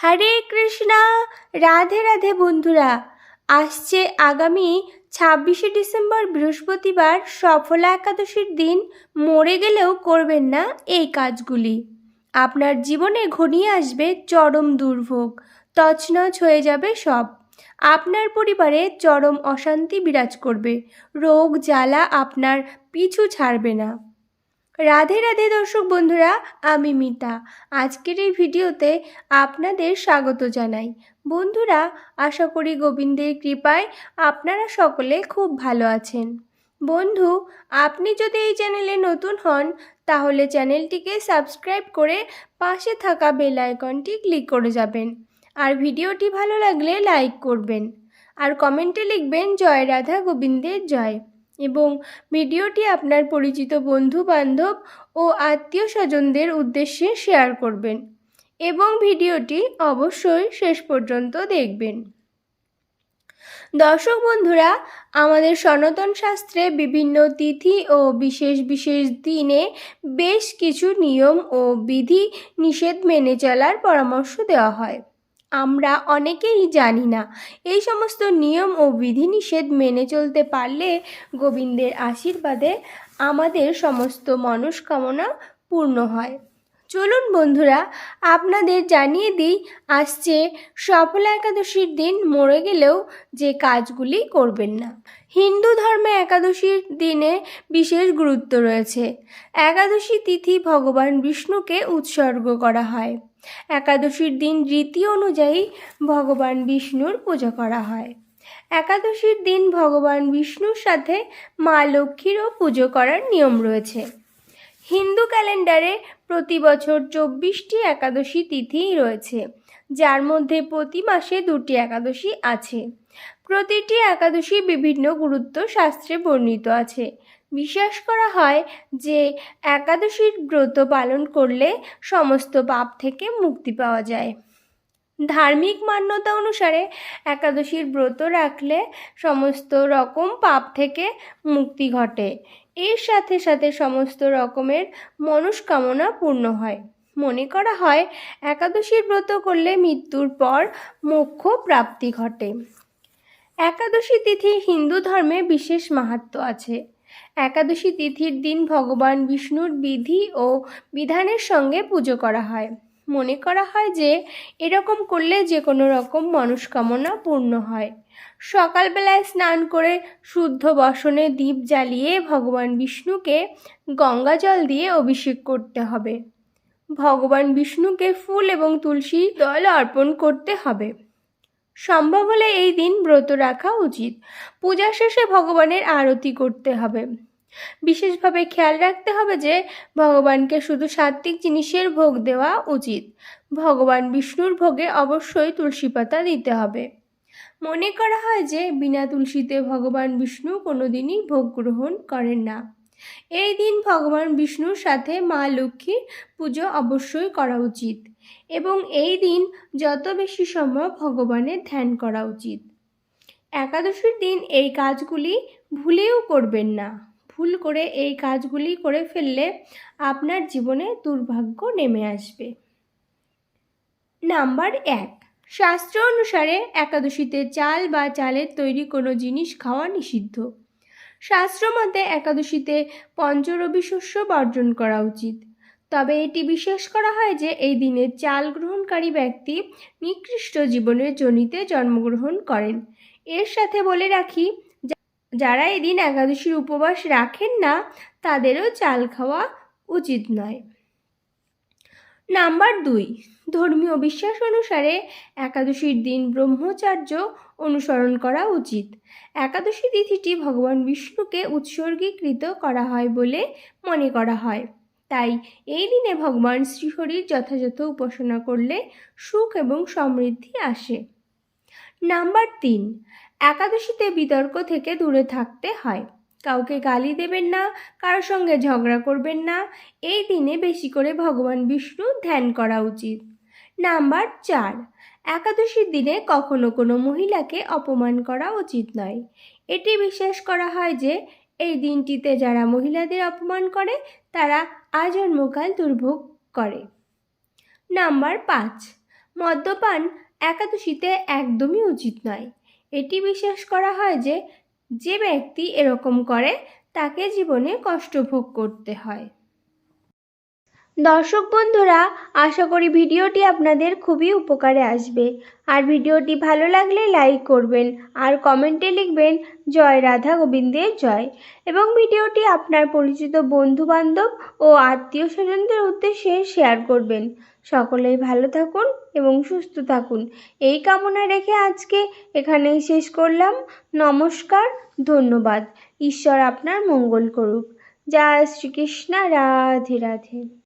হরে কৃষ্ণা, রাধে রাধে বন্ধুরা। আসছে আগামী ছাব্বিশে ডিসেম্বর বৃহস্পতিবার সফলা একাদশীর দিন। মরে গেলেও করবেন না এই কাজগুলি। আপনার জীবনে ঘনিয়ে আসবে চরম দুর্ভোগ। তছনছ হয়ে যাবে সব। আপনার পরিবারে চরম অশান্তি বিরাজ করবে। রোগ, জ্বালা আপনার পিছু ছাড়বে না। রাধে রাধে দর্শক বন্ধুরা, আমি মিতা। আজকের এই ভিডিওতে আপনাদের স্বাগত জানাই। বন্ধুরা, আশা করি গোবিন্দের কৃপায় আপনারা সকলে খুব ভালো আছেন। বন্ধু, আপনি যদি এই চ্যানেলে নতুন হন, তাহলে চ্যানেলটিকে সাবস্ক্রাইব করে পাশে থাকা বেল আইকনটি ক্লিক করে যাবেন। আর ভিডিওটি ভালো লাগলে লাইক করবেন। আর কমেন্টে লিখবেন, জয় রাধা গোবিন্দের জয়। এবং ভিডিওটি আপনার পরিচিত বন্ধু বান্ধব ও আত্মীয় স্বজনদের উদ্দেশ্যে শেয়ার করবেন এবং ভিডিওটি অবশ্যই শেষ পর্যন্ত দেখবেন। দর্শক বন্ধুরা, আমাদের সনাতন শাস্ত্রে বিভিন্ন তিথি ও বিশেষ বিশেষ দিনে বেশ কিছু নিয়ম ও বিধি নিষেধ মেনে চলার পরামর্শ দেওয়া হয়। আমরা অনেকেই জানি না। এই সমস্ত নিয়ম ও বিধিনিষেধ মেনে চলতে পারলে গোবিন্দের আশীর্বাদে আমাদের সমস্ত মনস্কামনা পূর্ণ হয়। চলুন বন্ধুরা, আপনাদের জানিয়ে দিই, আসছে সফলা একাদশীর দিন মরে গেলেও যে কাজগুলি করবেন না। হিন্দু ধর্মে একাদশীর দিনে বিশেষ গুরুত্ব রয়েছে। একাদশী তিথি ভগবান বিষ্ণুকে উৎসর্গ করা হয়। একাদশীর দিন রীতি অনুযায়ী ভগবান বিষ্ণুর পূজা করা হয়। একাদশীর দিন ভগবান বিষ্ণুর সাথে মা লক্ষ্মীরও পুজো করার নিয়ম রয়েছে। হিন্দু ক্যালেন্ডারে প্রতি বছর চব্বিশটি একাদশী তিথি রয়েছে, যার মধ্যে প্রতি মাসে দুটি একাদশী আছে। প্রতিটি একাদশী বিভিন্ন গুরুত্ব শাস্ত্রে বর্ণিত আছে বিশ্বাস করা হয় যে একাদশীর ব্রত পালন করলে সমস্ত পাপ থেকে মুক্তি পাওয়া যায়। ধার্মিক মান্যতা অনুসারে একাদশীর ব্রত রাখলে সমস্ত রকম পাপ থেকে মুক্তি ঘটে। এর সাথে সাথে সমস্ত রকমের মনস্কামনা পূর্ণ হয়। মনে করা হয় একাদশীর ব্রত করলে মৃত্যুর পর মোক্ষ প্রাপ্তি ঘটে। একাদশী তিথি হিন্দু ধর্মে বিশেষ মাহাত্ম আছে। একাদশী তিথির দিন ভগবান বিষ্ণুর বিধি ও বিধানের সঙ্গে পুজো করা হয়। মনে করা হয় যে, এরকম করলে যে কোনো রকম মনস্কামনা পূর্ণ হয়। সকালবেলায় স্নান করে শুদ্ধ বসনে দ্বীপ জ্বালিয়ে ভগবান বিষ্ণুকে গঙ্গা জল দিয়ে অভিষেক করতে হবে। ভগবান বিষ্ণুকে ফুল এবং তুলসী দল অর্পণ করতে হবে। সম্ভব হলে এই দিন ব্রত রাখা উচিত। পূজা শেষে ভগবানের আরতি করতে হবে। বিশেষভাবে খেয়াল রাখতে হবে যে, ভগবানকে শুধু সাত্ত্বিক জিনিসের ভোগ দেওয়া উচিত। ভগবান বিষ্ণুর ভোগে অবশ্যই তুলসী পাতা দিতে হবে। মনে করা হয় যে, বিনা তুলসীতে ভগবান বিষ্ণু কোনোদিনই ভোগ গ্রহণ করেন না। এই দিন ভগবান বিষ্ণুর সাথে মা লক্ষ্মীর পুজো অবশ্যই করা উচিত এবং এই দিন যত বেশি সম্ভব ভগবানের ধ্যান করা উচিত। একাদশীর দিন এই কাজগুলি ভুলেও করবেন না। ভুল করে এই কাজগুলি করে ফেললে আপনার জীবনে দুর্ভাগ্য নেমে আসবে। নাম্বার এক, শাস্ত্র অনুসারে একাদশীতে চাল বা চালের তৈরি কোনো জিনিস খাওয়া নিষিদ্ধ। শাস্ত্র মতে একাদশীতে পঞ্চরবি শস্য বর্জন করা উচিত। তবে এটি বিশ্বাস করা হয় যে এই দিনে চাল গ্রহণকারী ব্যক্তি নিকৃষ্ট জীবনের জনিতে জন্মগ্রহণ করেন। এর সাথে বলে রাখি যারা এদিন একাদশীর উপবাস রাখেন না, তাদেরও চাল খাওয়া উচিত নয়। নাম্বার দুই, ধর্মীয় বিশ্বাস অনুসারে একাদশীর দিন ব্রহ্মচার্য অনুসরণ করা উচিত। একাদশী তিথিটি ভগবান বিষ্ণুকে উৎসর্গীকৃত করা হয় বলে মনে করা হয়। তাই এই দিনে ভগবান শ্রীহরির যথাযথ উপাসনা করলে সুখ এবং সমৃদ্ধি আসে। নাম্বার তিন, একাদশীতে বিতর্ক থেকে দূরে থাকতে হয়। কাউকে গালি দেবেন না কারোর সঙ্গে ঝগড়া করবেন না। এই দিনে বেশি করে ভগবান বিষ্ণু ধ্যান করা উচিত। নাম্বার চার, একাদশীর দিনে কখনো কোনো মহিলাকে অপমান করা উচিত নয়। এটি বিশ্বাস করা হয় যে, এই দিনটিতে যারা মহিলাদের অপমান করে, তারা আজন্মকাল দুর্ভোগ করে। নাম্বার পাঁচ, মদ্যপান একাদশীতে একদমই উচিত নয়। এটি বিশ্বাস করা হয় যে যে ব্যক্তি এরকম করে, তাকে জীবনে কষ্ট ভোগ করতে হয়। দর্শক বন্ধুরা, আশা করি ভিডিওটি আপনাদের খুবই উপকারে আসবে। আর ভিডিওটি ভালো লাগলে লাইক করবেন আর কমেন্টে লিখবেন, জয় রাধা গোবিন্দের জয়। এবং ভিডিওটি আপনার পরিচিত বন্ধু বান্ধব ও আত্মীয় স্বজনদের উদ্দেশ্যে শেয়ার করবেন। সকলেই ভালো থাকুন এবং সুস্থ থাকুন। এই কামনা রেখে আজকে এখানেই শেষ করলাম। নমস্কার, ধন্যবাদ। ঈশ্বর আপনার মঙ্গল করুক। জয় শ্রীকৃষ্ণ, রাধে রাধে।